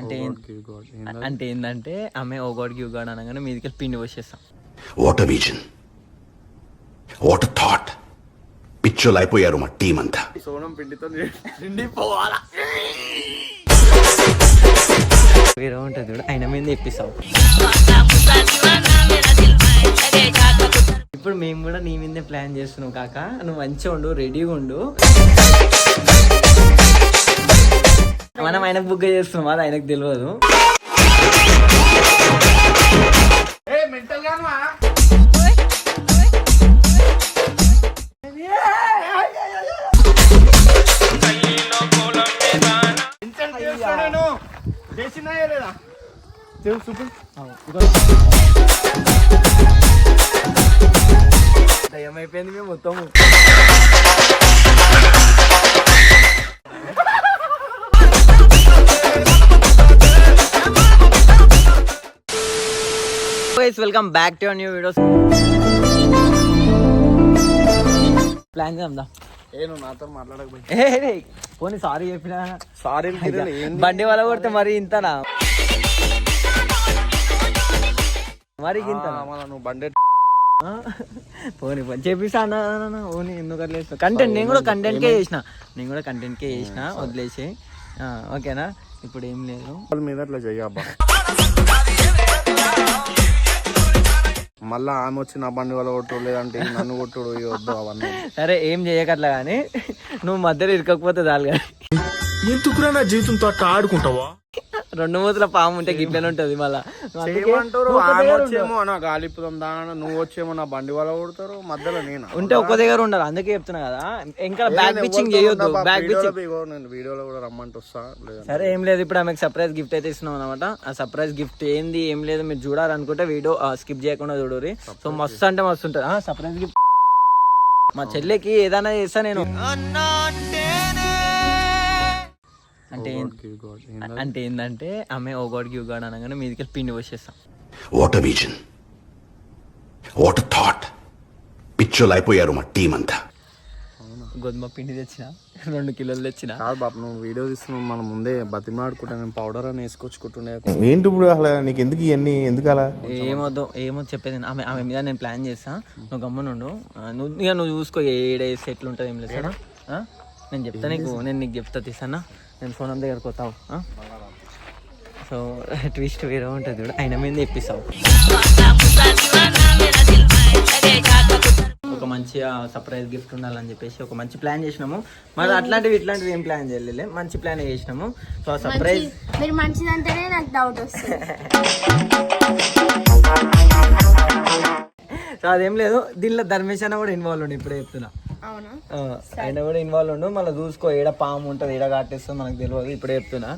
అంటే Oh అంటే ఏంటంటే ఆమె ఓ గాడ్ గివ్ గాడ్ అనగానే మీదకి వెళ్ళి పిండి పోసేస్తాం. What a vision what a thought పిచ్చోలు అయిపోయారు మా టీం అంతా. సోనం పిండితో వేరే ఉంటుంది చూడు ఆయన మీద తెప్పిస్తాం ఇప్పుడు మేము కూడా నీ మీదే ప్లాన్ చేస్తున్నాం కాక. నువ్వు మంచిగా ఉండు రెడీగా ఉండు. మనం ఆయనకు బుక్ చేస్తున్నాం అది ఆయనకు తెలియదు ఏమైపోయింది మేము మొత్తం welcome back to new videos plan చేద్దాం నువ్వు నాతో మాట్లాడకపోయి పోనీ సారీ చెప్పినా. సారీ బండి వల్ల కొడితే మరి ఇంతనా? మరి ఇంతనా? నువ్వు బండి? పోనీ పోనీ. చెప్పిస్తా అన్న అన్న, అన్న, పోనీ ఎందుకు అట్లా కంటెంట్ నేను కూడా కంటెంట్కే చేసిన. నేను కూడా కంటెంట్కే చేసిన వదిలేసి. ఓకేనా? ఇప్పుడు ఏం లేదు. మీద అట్లా చెయ్యబ్బా. మళ్ళా ఆమె వచ్చి నా బండి వల్ల కొట్టు లేదంటే ఈ నన్ను కొట్టుడు ఇవి వద్దు అవన్నీ. సరే ఏం చేయకట్లా కానీ నువ్వు మధ్యలో ఇరకకపోతే చాలు కానీ. ఎందుకురా నా జీవితంతో అట్లా ఆడుకుంటావా? రెండు మూతల పాము ఉంటే గిట్లనే ఉంటుంది మళ్ళా. చేయమంటారు నువ్వు ఆమె. వచ్చేమో నా గాలిపుదాం దాన నువ్వు వచ్చేమో నా బండి వల్ల కొడతారు మధ్యలో నేను ఉంటే ఒక్క దగ్గర ఉండాలి. అందుకే చెప్తున్నా కదా. ఇంకా బ్యాక్ పిచ్చింగ్ చేయొద్దు. బ్యాక్ పిచ్చింగ్ నేను వీడియోలో కూడా రమ్మంటే వస్తా సరే ఏం లేదు. ఇప్పుడు ఆమెకు సర్ప్రైజ్ గిఫ్ట్ అయితే ఇస్తున్నాం అనమాట ఆ సర్ప్రైజ్ గిఫ్ట్ ఏంది ఏం లేదు మీరు చూడాలనుకుంటే వీడియో స్కిప్ చేయకుండా చూడరి సో మస్తు అంటే మస్తు ఉంటుంది. సర్ప్రైజ్ గిఫ్ట్ మా చెల్లికి ఏదైనా చేస్తా నేను. అంటే ఏం- అంటే ఏంటంటే ఆమె ఓ గాడ్ గివ్ గాడ్ అనగానే మీదకి వెళ్ళి పిండి పోసేస్తాం. What a vision what a thought పిచ్చోలు అయిపోయారు మా టీం అంతా. గోధుమ పిండి తెచ్చిన రెండు కిలోలు తెచ్చిన. కాదు బాబు నువ్వు వీడియో తీస్తున్నావు మనం ముందే బతిమాడుకుంటా నేను పౌడర్ అని వేసుకొచ్చుకుంటుండే. ఏంటి ఇప్పుడు అసలు? నీకు ఎందుకు ఇవన్నీ? ఎందుకు అలా? ఏమొద్దు ఏమో చెప్పేది. ఆమె ఆమె మీద నేను ప్లాన్ చేస్తా. నువ్వు గమ్మునుండు. నువ్వు ఇక నువ్వు చూసుకో ఏడేసి ఎట్లుంటుంది ఏం లేదు నేను చెప్తా నీకు నేను నీకు చెప్తా తీసానా నేను సోనం దగ్గరకు వస్తావు సో ట్విస్ట్ వేరే ఉంటుంది చూడు. ఆయన మీద తెప్పిస్తావు ఒక మంచి సర్ప్రైజ్ గిఫ్ట్ ఉండాలని చెప్పేసి ఒక మంచి ప్లాన్ చేసినాము. మరి అట్లాంటివి ఇట్లాంటివి ఏం ప్లాన్ చేయలేదు మంచి ప్లాన్ చేసినాము. సో సర్ప్రైజ్ మీరు మంచిదంటేనే నాకు డౌట్ వస్తుంది. సో అదేం లేదు. దీనిలో ధర్మేష్ అన్న కూడా ఇన్వాల్వ్ ఉండి ఇప్పుడే చెప్తున్నా. ఆయన కూడా ఇన్వాల్వ్ ఉండు మళ్ళీ చూసుకో ఏడ పాము ఉంటుంది ఏడ కాటేస్తుంది మనకు తెలియదు ఇప్పుడే చెప్తున్నా.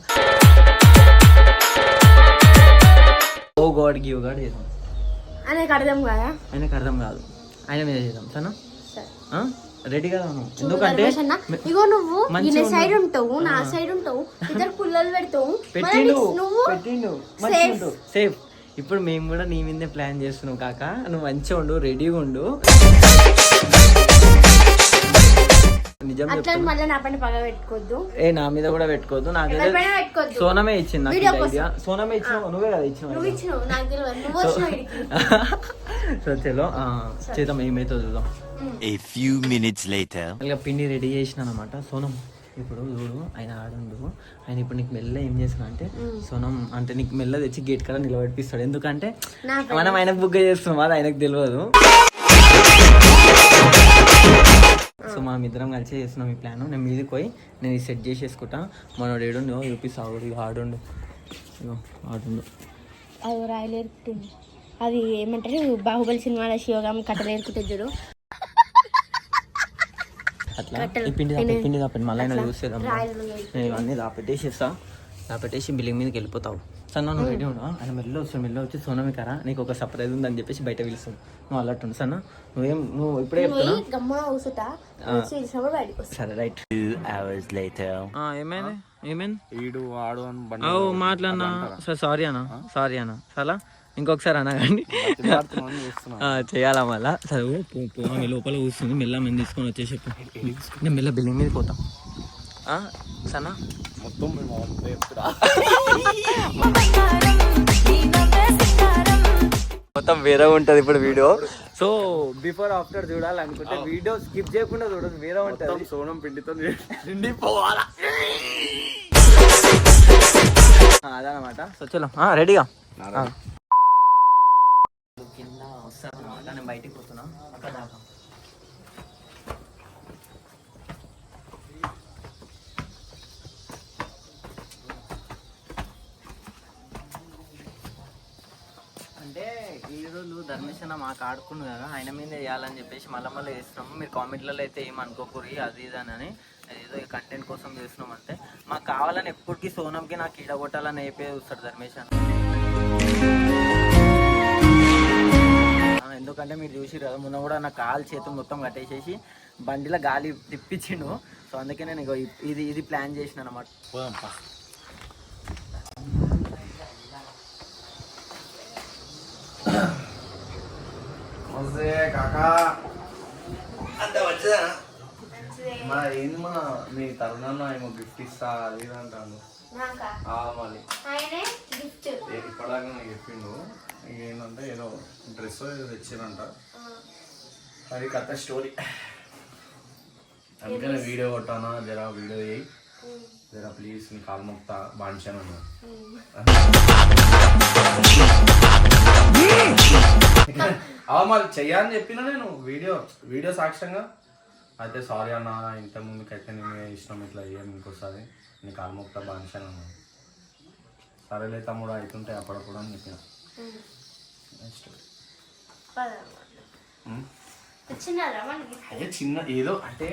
ఓ గాడ్ గివ్ గాడ్ చేద్దాం. అనేది అర్థం కదా? ఆయనకు అర్థం కాదు. ఆయన మీద చేద్దాం సరేనా? సరే. రెడీ కదా ఎందుకంటే ఇగో నువ్వు ఈయన సైడ్ ఉంటావు నా సైడ్ ఉంటావు ఇద్దరు పుల్లలు పెడతావు. పెట్టిండు పెట్టిండు ఉండు. సేఫ్ ఇప్పుడు మేము కూడా నీ మీదే ప్లాన్ చేస్తున్నావు కాక. నువ్వు మంచిగా ఉండు రెడీగా ఉండు. నిజం అట్లా చెప్తున్నా. మళ్ళీ నా పని పగ పెట్టుకోవద్దు ఏ నా మీద కూడా పెట్టుకోవద్దు నాకైతే పెట్టుకోవద్దు సోనమే ఇచ్చింది నాకు వీడియో ఈ. ఐడియా సోనమే ఇచ్చినావు నువ్వే కదా ఇచ్చినావు నువ్వు ఇచ్చినావు. నాకు తెలియదు. నువ్వు వచ్చినావు సో చలో ఆ, చేద్దాం ఏమైతే చూద్దాం. A few minutes later. ఇక పిండి రెడీ చేసిన అనమాట సోనం ఇప్పుడు చూడు ఆయన ఆడుండు. ఆయన ఇప్పుడు నీకు మెల్ల ఏం చేసిన అంటే సోనం అంటే నీకు మెల్ల తెచ్చి గేట్ కాడ నిలబెట్టిస్తాడు. ఎందుకంటే మనం ఆయనకు బుక్ చేస్తున్నాం అది ఆయనకు తెలియదు. సో మనం ఇద్దరం కలిసి చేస్తున్నాం ఈ ప్లాన్ నేను మీదకి పోయి నేను ఇది సెట్ చేసేసుకుంటా. మనోడు ఏడుండు చూపిస్తావు ఇక ఆడుండు. ఇగో ఆడుండు. అది రాయలు ఏరుకుంటుంది అది ఏమంటారు? బాహుబలి సినిమాలో శివగామి కట్టలు ఏరుకుంటుంది చూడు. అట్లా? ఈ పిండి దాపి పిండి మళ్ళీ అయినా చూసేద్దాం నేను ఇవన్నీ దాపెట్టేసేస్తా దాపెట్టేసి బిల్లింగ్ మీదకి వెళ్ళిపోతావు. సన్న నువ్వు రెడీ ఉండవు ఆయన మెల్ల వస్తాడు మెల్ల వచ్చి సోనమి కరా? నీకు ఒక సర్ప్రైజ్ ఉందని చెప్పేసి బయట పిలుస్తాడు నువ్వు అల్లట్టు సన్న నువ్వేం నువ్వు ఇప్పుడే చెప్తున్నా hours later. ఏమైంది? ఏమైంది ఈడు ఆడు అని బండి ఓ మాట్లాడినా? సార్ సారీ అన్న. సారీ అన్న. చాలా ఇంకొకసారి అనగాండి చేయాలా మళ్ళా? సరే ఓ, పో పో ఆమె లోపల కూర్చుంది. మెల్ల మేము తీసుకొని వచ్చేసి నేను మెల్ల బిల్డింగ్ మీద పోతాం. ఆ, సన్నా మొత్తం మొత్తం వేరే ఉంటది ఇప్పుడు వీడియో. సో బిఫోర్ ఆఫ్టర్ చూడాలనుకుంటే వీడియో స్కిప్ చేయకుండా చూడదు వేరే ఉంటుంది. సోనం పిండితో అదనమాట. సో రెడీగా కింద వస్తాను బయటికి పోతున్నా. అక్కడ దాకా. రోజు మాకు ఆడుకున్నాం కదా ఆయన మీద వేయాలని చెప్పేసి మళ్ళీ మళ్ళీ వేస్తున్నాము మీరు కామెంట్లలో అయితే ఏం అది ఇది అని ఏదో కంటెంట్ కోసం చేస్తున్నాం అంటే మాకు కావాలని ఎప్పటికీ సోనంకి నాకు ఈడ కొట్టాలని అయిపోయి చూస్తాడు ధర్మేష్ అని ఎందుకంటే మీరు చూసి కదా మొన్న కూడా నా కాలు చేతులు మొత్తం కట్టేసేసి బండిలో గాలి తిప్పించిండు. సో అందుకే నేను ఇది ఇది ప్లాన్ చేసిన అనమాట వస్తే కాకా అంత వచ్చా మన ఏంది మన మీ తరుణన్న ఏమో గిఫ్ట్ ఇస్తా అది ఇది అంటాను మళ్ళీ ఆయనే గిఫ్ట్ ఏ- ఇప్పటిదాకా నాకు చెప్పిండు. ఏంటంటే ఏదో డ్రెస్ ఏదో తెచ్చారంట అది కథ స్టోరీ అందుకనే వీడియో కొట్టానా జరా వీడియో చేయి. జరా ప్లీజ్ నీ కాలు మొక్తా బాంచాను మళ్ళీ చెయ్యని చెప్పిన నేను వీడియో వీడియో సాక్ష్యంగా. అయితే సారీ అన్న ఇంత ముందుకైతే నేను ఇష్టం ఇట్లా అయ్యాను ఇంకోసారి. నీ కాలు మొక్తా బాంచాను అన్న సరేలే తమ్ముడు అవుతుంటే అప్పుడప్పుడు అని చెప్పిన. అదే చిన్న ఏదో అంటే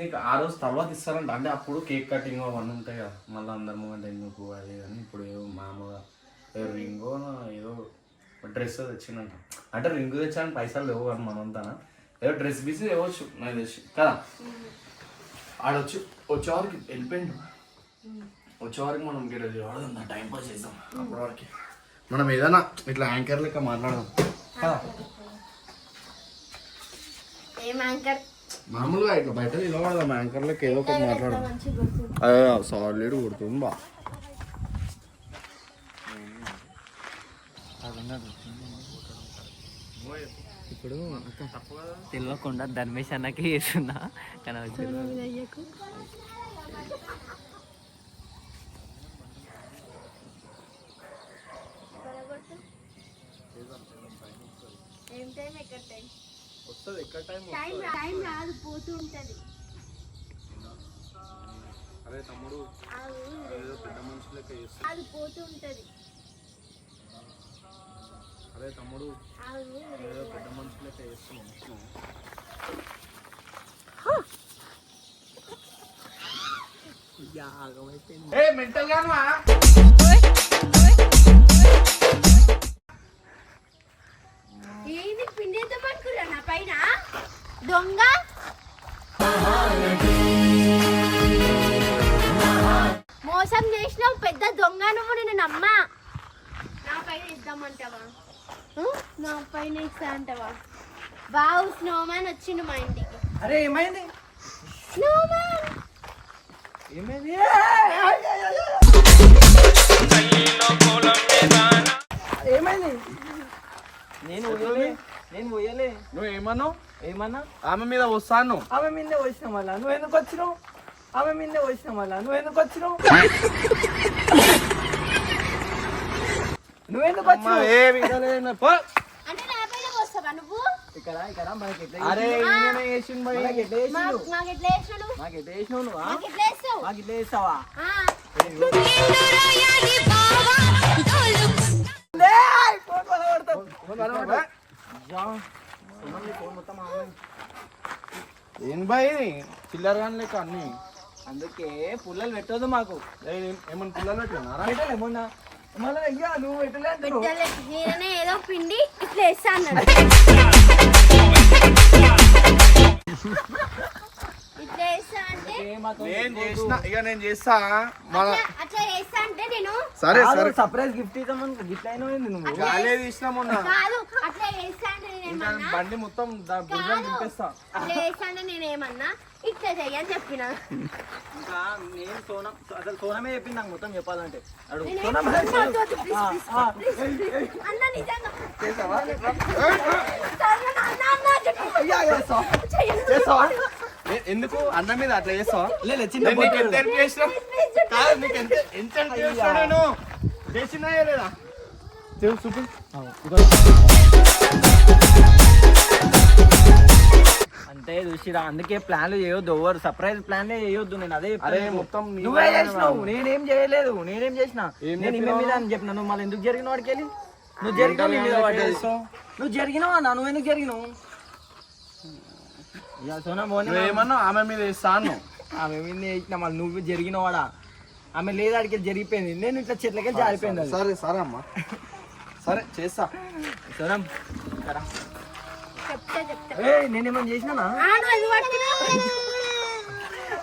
నీకు ఆ రోజు తర్వాత ఇస్తారంట. అంటే అప్పుడు కేక్ కటింగ్ అవన్నీ ఉంటాయి కదా. మళ్ళీ అందరి ముందు ఎందుకు అది అని. ఇప్పుడు ఏదో మామూలుగా ఏదో రింగో ఏదో డ్రెస్ తెచ్చిందంట. అంటే రింగు తెచ్చాలని పైసలు లేవు కానీ మనంతా ఏదో డ్రెస్ బిజీ ఇవ్వచ్చు నాకు తెలిసి. కదా? ఆడొచ్చు వచ్చేవారికి వెళ్ళిపోయిండు. వచ్చేవారికి మనం గిరది వాడదాం టైం పాస్ చేద్దాం అప్పటి వరకు. మనం ఏదైనా ఇట్లా యాంకర్ లెక్క మాట్లాడదాం. కదా? మామూలుగా ఇట్లా బయట నిలబడదాం యాంకర్ లెక్క ఏదో ఒకటి మాట్లాడదాం. సాలిడ్ కొడుతుంది బా. ఇప్పుడు తెలియకుండా ధర్మేష్ అన్నకి చేస్తున్నా కానీ ఎక్కడ టైం టైం టైం రాదు పోతూ ఉంటది. అరే తమ్ముడు పెద్ద మనుషులు లెక్క చేస్తుంది అది పోతూ ఉంటది. అరే తమ్ముడు పెద్ద మనుషులు లెక్క చేస్తున్నాం. ఏ మెంటల్ గాను ఏంది పిండితో పట్టుకురా నా పైన? దొంగ? మోసం చేసినావు పెద్ద దొంగ నువ్వు నేను నమ్మా. నా పైన ఇద్దామంటావా? నా పైన అంటావా? బావు స్నోమ్యాన్ వచ్చిండు మా ఇంటికి. అరే ఏమైంది? స్నోమ్యాన్ ఏమైంది? ఏమైంది? నేను పోయలే నేను పోయలే నువ్వు ఏమన్నావు? ఏమన్నా? ఆమె మీద వస్తాను. ఆమె మీదే వచ్చిన మళ్ళా నువ్వు ఎందుకు వచ్చినావు? ఆమె మీదే వచ్చిన మళ్ళా నువ్వు ఎందుకు వచ్చినావు? వచ్చినావు ఇక్కడ ఇక్కడ మనకి ఎట్లా అరే? ఈయననే చేసిండు భయ్. మనకి ఎట్లా చేసినావు? మాకు ఎట్లా వేసినాడు మాకు ఎట్లా చేసినావు నువ్వు మాకు ఎట్లా వేస్తావు మాకు ఇట్లా చేస్తావా ఆ. ఏం భయ్ చిల్లర కానీ అన్ని. అందుకే పుల్లలు పెట్టొద్దు మాకు. ఏమన్నా పిల్లలు పెట్టినారా పెట్టలే మొన్న. ఏదో పిండి ఇట్లా వేస్తా అన్నాడు. ఇట్లా వేస్తా అంటే నేను చేసిన ఇక నేను చేస్తా. మన అట్లా- అట్లా వేస్తా అంటే నేను సరే సరే. సర్ప్రైజ్ గిఫ్ట్ ఇద్దామని గిఫ్ట్ అయినా నువ్వు? గాలే తీసిన మొన్న. కాదు అట్లా బండి మొత్తం దా- భుజం తిప్పేస్తా అట్లా ఏమన్నా? ఇట్లా చెయ్యని చెప్పిన. ఇంకా నేను సోనం అసలు సోనమే చెప్పింది నాకు మొత్తం చెప్పాలంటే. అడుగు. సోనం. అన్న నిజంగా. ఎ- ఎందుకు? అన్న మీద అట్లా చేస్తావా? లేదు చిన్న కాదు ఎంత ఎంత అంటే చూసిరా అందుకే ప్లాన్లు చేయొద్దు ఎవరు సర్ప్రైజ్ ప్లాన్లే చేయొద్దు నేను అదే అరే చెప్తాను. మొత్తం నువ్వే చేసినావు. నేనేం చేయలేదు నేనేం చేసిన. నేను? మీద అని చెప్పిన నువ్వు మళ్ళీ ఎందుకు జరిగిన వాడికి వెళ్ళి? నువ్వు జరిగినావు నీ మీద పడ్డది. నువ్వు జరిగినావా అన్న? నువ్వు ఎందుకు జరిగినావు? నువ్వేమన్నా ఆమె మీద వేస్తాను ఆమె మీద చేసిన మళ్ళీ నువ్వు జరిగినవాడా? ఆమె లేదాడికి జరిగిపోయింది. నేను ఇట్లా చెట్లకి జారిపోయింది. సరే. సరే అమ్మా. సరే చేస్తా. సోనం రా. చెప్తా చెప్తా. ఏయ్ నేనేమన్నా చేసినానా? పట్టుకున్నావు?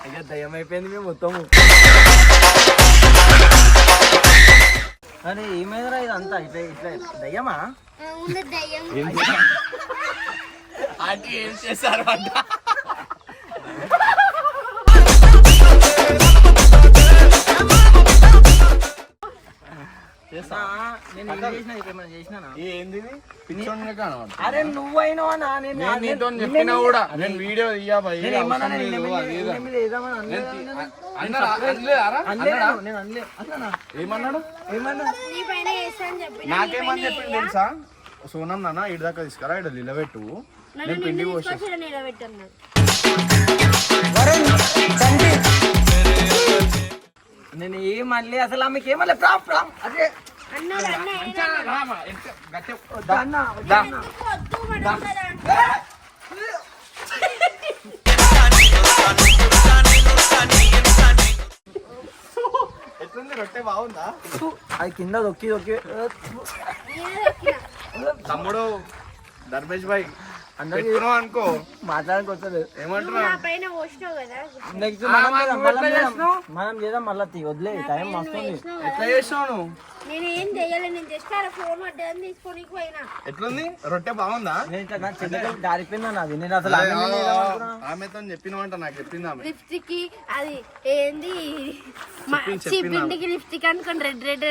ఇక దయ్యం అయిపోయింది మేము మొత్తము. అరే ఏమైందిరా ఇదంతా? ఇట్లా ఇట్లా దయ్యమా? అంటే ఏం చేశారు అంట? అనలేదారా? అనలేదు, అన్నడా? నేను అనలే అన్నానా? ఏమన్నాడు? నాకేమని చెప్పింది తెలుసా? సోనం నాన్న ఇటు దాకా తీసుకురా ఇటు నిలబెట్టు. నేను పిండి పోసి నేను ఏం అనలే అసలు ఆమెకి ఏమలే ప్రామ్ ప్రామ్ అదే. ఎట్లుంది రొట్టె? బాగుందా? అది కింద దొక్కి దొక్కి. తమ్ముడు ధర్మేష్ భాయ్ అందరికి పెట్టుకున్నావు అనుకో. మాట్లాడుకోవట్లేదు ఏమంటున్నా? నువ్వు నా పైన పోసినావు కదా. నెక్స్ట్ ఆ, మనం చేద్దాం, మళ్ళీ తీ వదిలే టైం నువ్వు వస్తుంది. వేసినావు ఎట్లా కదా. చేసావు నువ్వు? నేను ఏం చెయ్యలేదు నేను జస్ట్ ఆడ ఫోన్ పడ్డదని తీసుకొని పోయినా. ఎట్లుంది? రొట్టె బాగుందా? దారిపోయిందా అది నేను అసలు. ఆమెతో చెప్పినవంట నాకు చెప్పింది లిప్స్టిక్ అది ఏంది? పిండికి లిప్స్టిక్ అనుకోండి రెడ్ రెడ్.